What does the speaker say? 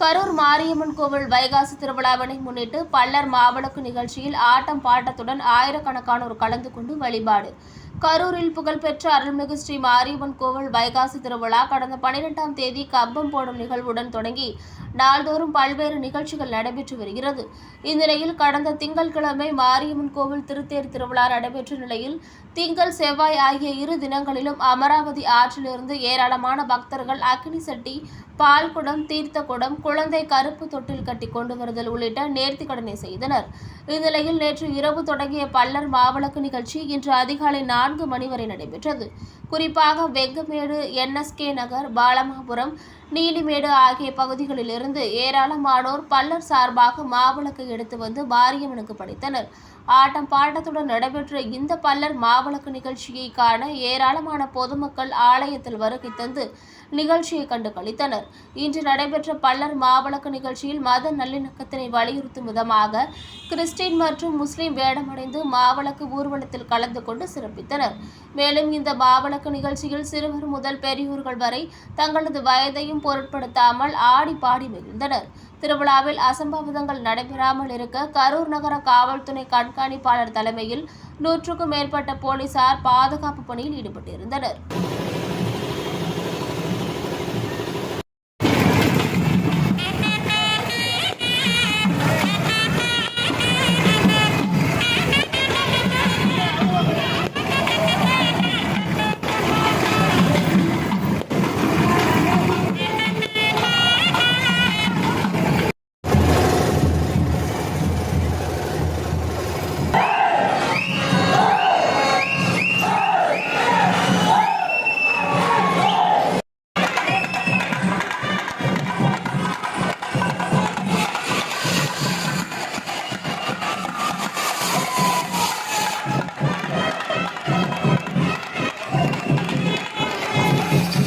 கரூர் மாரியம்மன் கோவில் வைகாசி திருவிழாவினை முன்னிட்டு பல்லர் மாவிளக்கு நிகழ்ச்சியில் ஆட்டம் பாட்டத்துடன் ஆயிரக்கணக்கானோர் கலந்து கொண்டு வழிபாடு. கரூரில் புகழ்பெற்ற அருள்மிகு ஸ்ரீ மாரியம்மன் கோவில் வைகாசி திருவிழா கடந்த பனிரெண்டாம் தேதி கம்பம் போடும் நிகழ்வுடன் தொடங்கி நாள்தோறும் பல்வேறு நிகழ்ச்சிகள் நடைபெற்று வருகிறது. இந்நிலையில் கடந்த திங்கட்கிழமை மாரியம்மன் கோவில் திருத்தேர் திருவிழா நடைபெற்ற நிலையில் திங்கள் செவ்வாய் ஆகிய இரு தினங்களிலும் அமராவதி ஆற்றிலிருந்து ஏராளமான பக்தர்கள் அக்னி சட்டி பால் குடம் தீர்த்த குடம் குழந்தை கருப்பு தொட்டில் கட்டி கொண்டு வருதல் உள்ளிட்ட நேர்த்திக்கடனை செய்தனர். இந்நிலையில் நேற்று இரவு தொடங்கிய பல்லர் மாவிளக்கு நிகழ்ச்சி இன்று அதிகாலை நான்கு மணி வரை நடைபெற்றது. குறிப்பாக வெங்கமேடு என்எஸ்கே நகர் பாலமாபுரம் நீலிமேடு ஆகிய பகுதிகளிலிருந்து ஏராளமானோர் பல்லர் சார்பாக மாவிளக்கு எடுத்து வந்து மாரியம்மனுக்கு படைத்தனர். ஆட்டம் பாட்டத்துடன் நடைபெற்ற இந்த பல்லர் மாவிளக்கு நிகழ்ச்சியை காண ஏராளமான பொதுமக்கள் ஆலயத்தில் வருகை தந்து நிகழ்ச்சியை கண்டு கழித்தனர் இன்று நடைபெற்ற பல்லர் மாவிளக்கு நிகழ்ச்சியில் மத நல்லிணக்கத்தினை வலியுறுத்தும் விதமாக கிறிஸ்டின் மற்றும் முஸ்லிம் வேடமடைந்து மாவிளக்கு ஊர்வலத்தில் கலந்து கொண்டு சிறப்பித்தனர். மேலும் இந்த மாவிளக்கு நிகழ்ச்சியில் சிறுவர் முதல் பெரியோர்கள் வரை தங்களது வயதையும் பொருட்படுத்தாமல் ஆடி பாடி மகிழ்ந்தனர். திருவிழாவில் அசம்பாவிதங்கள் நடைபெறாமல் இருக்க கரூர் நகர காவல்துறை கண்காணிப்பாளர் தலைமையில் நூற்றுக்கும் மேற்பட்ட போலீசார் பாதுகாப்பு பணியில் ஈடுபட்டிருந்தனர்.